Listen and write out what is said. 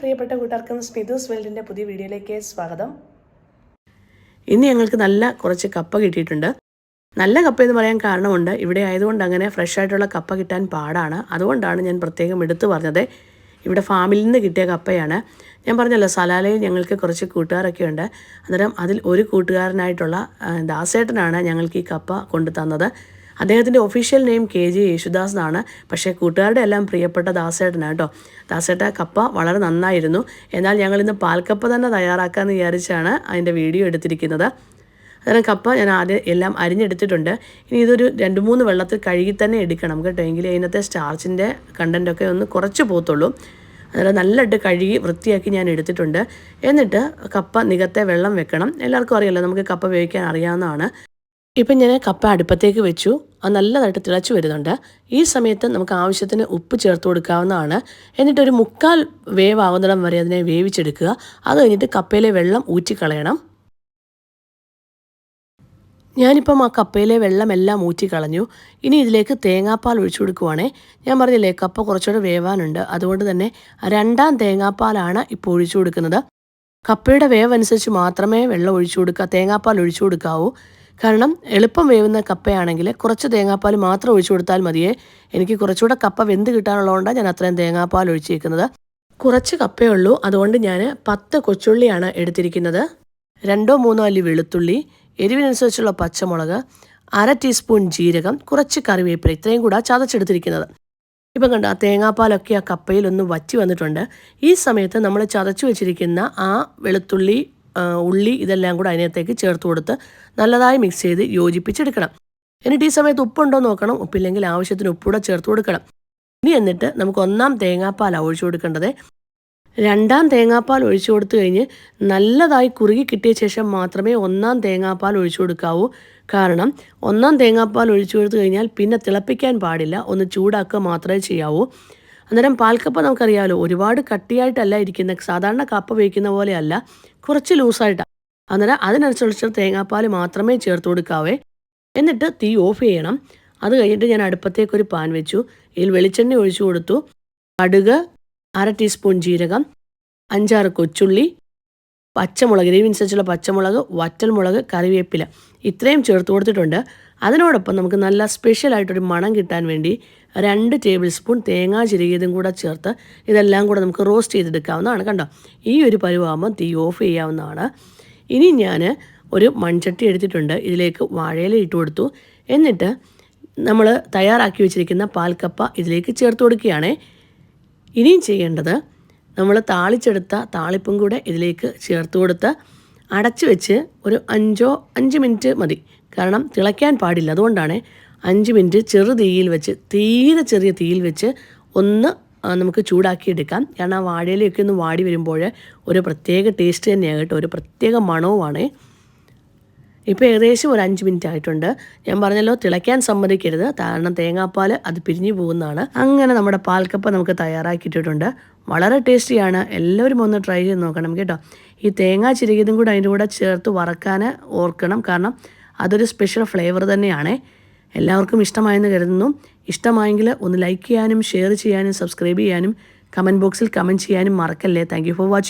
പ്രിയപ്പെട്ട കൂട്ടുകാർക്കും സ്മിതൂസ് വേൾഡിന്റെ പുതിയ വീഡിയോയിലേക്ക് സ്വാഗതം. ഇന്ന് ഞങ്ങൾക്ക് നല്ല കുറച്ച് കപ്പ കിട്ടിയിട്ടുണ്ട്. നല്ല കപ്പ എന്ന് പറയാൻ കാരണമുണ്ട്. ഇവിടെ ആയതുകൊണ്ട് അങ്ങനെ ഫ്രഷ് ആയിട്ടുള്ള കപ്പ കിട്ടാൻ പാടാണ്. അതുകൊണ്ടാണ് ഞാൻ പ്രത്യേകം എടുത്തു പറഞ്ഞത്. ഇവിടെ ഫാമിൽ നിന്ന് കിട്ടിയ കപ്പയാണ്. ഞാൻ പറഞ്ഞല്ലോ സലാലയിൽ ഞങ്ങൾക്ക് കുറച്ച് കൂട്ടുകാരൊക്കെ ഉണ്ട്. അന്നേരം അതിൽ ഒരു കൂട്ടുകാരനായിട്ടുള്ള ദാസേട്ടനാണ് ഞങ്ങൾക്ക് ഈ കപ്പ കൊണ്ടു തന്നത് അദ്ദേഹത്തിന്റെ official name K J Yesudas എന്നാണ് പക്ഷേ കൂട്ടുകാരുടെ എല്ലാം പ്രിയപ്പെട്ട ദാസേട്ടനാണ് കേട്ടോ ദാസേട്ട കപ്പ വളരെ നന്നായിരുന്നു. എന്നാൽ ഞങ്ങൾ ഇന്ന് പാൽക്കപ്പ തന്നെ തയ്യാറാക്കാമെന്ന് വിചാരിച്ചാണ് അതിന്റെ വീഡിയോ എടുത്തിരിക്കുന്നത്. അന്നേരം കപ്പ ഞാൻ ആദ്യം എല്ലാം അരിഞ്ഞെടുത്തിട്ടുണ്ട്. ഇനി ഇതൊരു രണ്ട് മൂന്ന് വെള്ളത്തിൽ കഴുകി തന്നെ എടുക്കണം കേട്ടോ. എങ്കിലേ അതിനകത്തെ സ്റ്റാർച്ചിന്റെ കണ്ടന്റൊക്കെ ഒന്ന് കുറച്ച് പോത്തുള്ളൂ അന്നേരം നല്ലതായിട്ട് കഴുകി വൃത്തിയാക്കി ഞാൻ എടുത്തിട്ടുണ്ട്. എന്നിട്ട് കപ്പ നികത്തെ വെള്ളം വെക്കണം. എല്ലാവർക്കും അറിയാലോ നമുക്ക് കപ്പ വേവിക്കാൻ അറിയാവുന്നതാണ്. ഇപ്പം ഞാൻ കപ്പ അടുപ്പത്തേക്ക് വെച്ചു. അത് നല്ലതായിട്ട് തിളച്ച് വരുന്നുണ്ട്. ഈ സമയത്ത് നമുക്ക് ആവശ്യത്തിന് ഉപ്പ് ചേർത്ത് കൊടുക്കാവുന്നതാണ്. എന്നിട്ട് ഒരു മുക്കാൽ വേവാകുന്നിടം വരെ അതിനെ വേവിച്ചെടുക്കുക. അത് കഴിഞ്ഞിട്ട് കപ്പയിലെ വെള്ളം ഊറ്റിക്കളയണം. ഞാനിപ്പം ആ കപ്പയിലെ വെള്ളമെല്ലാം ഊറ്റിക്കളഞ്ഞു. ഇനി ഇതിലേക്ക് തേങ്ങാപ്പാൽ ഒഴിച്ചു കൊടുക്കുവാണേ. ഞാൻ പറഞ്ഞില്ലേ കപ്പ കുറച്ചുകൂടെ വേവാനുണ്ട്. അതുകൊണ്ട് തന്നെ രണ്ടാം തേങ്ങാപ്പാലാണ് ഇപ്പോൾ ഒഴിച്ചു കൊടുക്കുന്നത്. കപ്പയുടെ വേവ് അനുസരിച്ച് മാത്രമേ വെള്ളം ഒഴിച്ചു കൊടുക്കുക തേങ്ങാപ്പാൽ ഒഴിച്ചു കൊടുക്കാവൂ. കാരണം എളുപ്പം വേവുന്ന കപ്പയാണെങ്കിൽ കുറച്ച് തേങ്ങാപ്പാൽ മാത്രം ഒഴിച്ചു കൊടുത്താൽ മതിയേ. എനിക്ക് കുറച്ചുകൂടെ കപ്പ വെന്ത് കിട്ടാനുള്ളതുകൊണ്ടാണ് ഞാൻ അത്രയും തേങ്ങാപ്പാൽ ഒഴിച്ചിരിക്കുന്നത്. കുറച്ച് കപ്പയേ ഉള്ളൂ. അതുകൊണ്ട് ഞാൻ പത്ത് കൊച്ചുള്ളിയാണ് എടുത്തിരിക്കുന്നത്. രണ്ടോ മൂന്നോ അല്ലി വെളുത്തുള്ളി എരിവിനനുസരിച്ചുള്ള പച്ചമുളക് അര ടീസ്പൂൺ ജീരകം കുറച്ച് കറിവേപ്പില ഇത്രയും കൂടെ ചതച്ചെടുത്തിരിക്കുന്നത്. ഇപ്പം കണ്ട ആ തേങ്ങാപ്പാലൊക്കെ ആ കപ്പയിൽ ഒന്ന് വറ്റി വന്നിട്ടുണ്ട്. ഈ സമയത്ത് നമ്മൾ ചതച്ചു വെച്ചിരിക്കുന്ന ആ വെളുത്തുള്ളി ഉള്ളി ഇതെല്ലാം കൂടെ അതിനകത്തേക്ക് ചേർത്ത് കൊടുത്ത് നല്ലതായി മിക്സ് ചെയ്ത് യോജിപ്പിച്ചെടുക്കണം. എന്നിട്ട് ഈ സമയത്ത് ഉപ്പുണ്ടോ നോക്കണം. ഉപ്പില്ലെങ്കിൽ ആവശ്യത്തിന് ഉപ്പൂടെ ചേർത്ത് കൊടുക്കണം. ഇനി എന്നിട്ട് നമുക്ക് ഒന്നാം തേങ്ങാപ്പാൽ ഒഴിച്ചു കൊടുക്കേണ്ടത്. രണ്ടാം തേങ്ങാപ്പാൽ ഒഴിച്ചു കൊടുത്തു കഴിഞ്ഞ് നല്ലതായി കുറുകി കിട്ടിയ ശേഷം മാത്രമേ ഒന്നാം തേങ്ങാപ്പാൽ ഒഴിച്ചു കൊടുക്കാവൂ. കാരണം ഒന്നാം തേങ്ങാപ്പാൽ ഒഴിച്ചു കൊടുത്തു കഴിഞ്ഞാൽ പിന്നെ തിളപ്പിക്കാൻ പാടില്ല. ഒന്ന് ചൂടാക്കുക മാത്രമേ ചെയ്യാവൂ. അന്നേരം പാൽക്കപ്പ നമുക്കറിയാമല്ലോ ഒരുപാട് കട്ടിയായിട്ടല്ല ഇരിക്കുന്ന സാധാരണ കപ്പ വേവിക്കുന്ന പോലെയല്ല കുറച്ച് ലൂസായിട്ടാണ് അന്നേരം അതിനനുസരിച്ച് തേങ്ങാപ്പാൽ മാത്രമേ ചേർത്ത് കൊടുക്കാവേ. എന്നിട്ട് തീ ഓഫ് ചെയ്യണം. അത് കഴിഞ്ഞിട്ട് ഞാൻ അടുപ്പത്തേക്ക് ഒരു പാൻ വെച്ചു. ഇതിൽ വെളിച്ചെണ്ണ ഒഴിച്ചു കൊടുത്തു. കടുക് അര ടീസ്പൂൺ ജീരകം അഞ്ചാറ് കൊച്ചുള്ളി പച്ചമുളക് എരിവിനനുസരിച്ചുള്ള പച്ചമുളക് വറ്റൽമുളക് കറിവേപ്പില. ഇത്രയും ചേർത്ത് കൊടുത്തിട്ടുണ്ട്. അതിനോടൊപ്പം നമുക്ക് നല്ല സ്പെഷ്യലായിട്ടൊരു മണം കിട്ടാൻ വേണ്ടി രണ്ട് ടേബിൾ സ്പൂൺ തേങ്ങാ ചിരകിയതും കൂടെ ചേർത്ത് ഇതെല്ലാം കൂടെ നമുക്ക് റോസ്റ്റ് ചെയ്തെടുക്കാവുന്നതാണ് കണ്ടോ? ഈ ഒരു പരുവാകുമ്പോൾ തീ ഓഫ് ചെയ്യാവുന്നതാണ്. ഇനി ഞാൻ ഒരു മൺചട്ടി എടുത്തിട്ടുണ്ട്. ഇതിലേക്ക് വാഴയില ഇട്ട് കൊടുത്തു. എന്നിട്ട് നമ്മൾ തയ്യാറാക്കി വെച്ചിരിക്കുന്ന പാൽക്കപ്പ ഇതിലേക്ക് ചേർത്ത് കൊടുക്കുകയാണേ. ഇനിയും ചെയ്യേണ്ടത് നമ്മൾ താളിച്ചെടുത്ത താളിപ്പും കൂടെ ഇതിലേക്ക് ചേർത്ത് കൊടുത്ത് അടച്ചു വെച്ച് ഒരു അഞ്ചോ അഞ്ച് മിനിറ്റ് മതി. കാരണം തിളയ്ക്കാൻ പാടില്ല. അതുകൊണ്ടാണ് അഞ്ച് മിനിറ്റ് ചെറു തീയിൽ വെച്ച് തീരെ ചെറിയ തീയിൽ വെച്ച് ഒന്ന് നമുക്ക് ചൂടാക്കിയെടുക്കാം. കാരണം ആ വാഴയിലൊക്കെ ഒന്ന് വാടി വരുമ്പോൾ ഒരു പ്രത്യേക ടേസ്റ്റ് തന്നെയാണ് കേട്ടോ ഒരു പ്രത്യേക മണവുമാണ്. ഇപ്പോൾ ഏകദേശം ഒരു അഞ്ച് മിനിറ്റ് ആയിട്ടുണ്ട്. ഞാൻ പറഞ്ഞല്ലോ തിളയ്ക്കാൻ സമ്മതിക്കരുത്. കാരണം തേങ്ങാപ്പാൽ അത് പിരിഞ്ഞു പോകുന്നതാണ്. അങ്ങനെ നമ്മുടെ പാൽക്കപ്പ നമുക്ക് തയ്യാറാക്കിയിട്ടിട്ടുണ്ട് വളരെ ടേസ്റ്റിയാണ്. എല്ലാവരും ഒന്ന് ട്രൈ ചെയ്ത് നോക്കണം കേട്ടോ. ഈ തേങ്ങ ചിരകിയതും കൂടെ അതിന്റെ കൂടെ ചേർത്ത് വറക്കാൻ ഓർക്കണം. കാരണം അതൊരു സ്പെഷ്യൽ ഫ്ലേവർ തന്നെയാണ്. എല്ലാവർക്കും ഇഷ്ടമായെന്ന് കരുതുന്നു. ഇഷ്ടമായെങ്കിൽ ഒന്ന് ലൈക്ക് ചെയ്യാനും ഷെയർ ചെയ്യാനും സബ്സ്ക്രൈബ് ചെയ്യാനും കമന്റ് ബോക്സിൽ കമന്റ് ചെയ്യാനും മറക്കല്ലേ. Thank for watching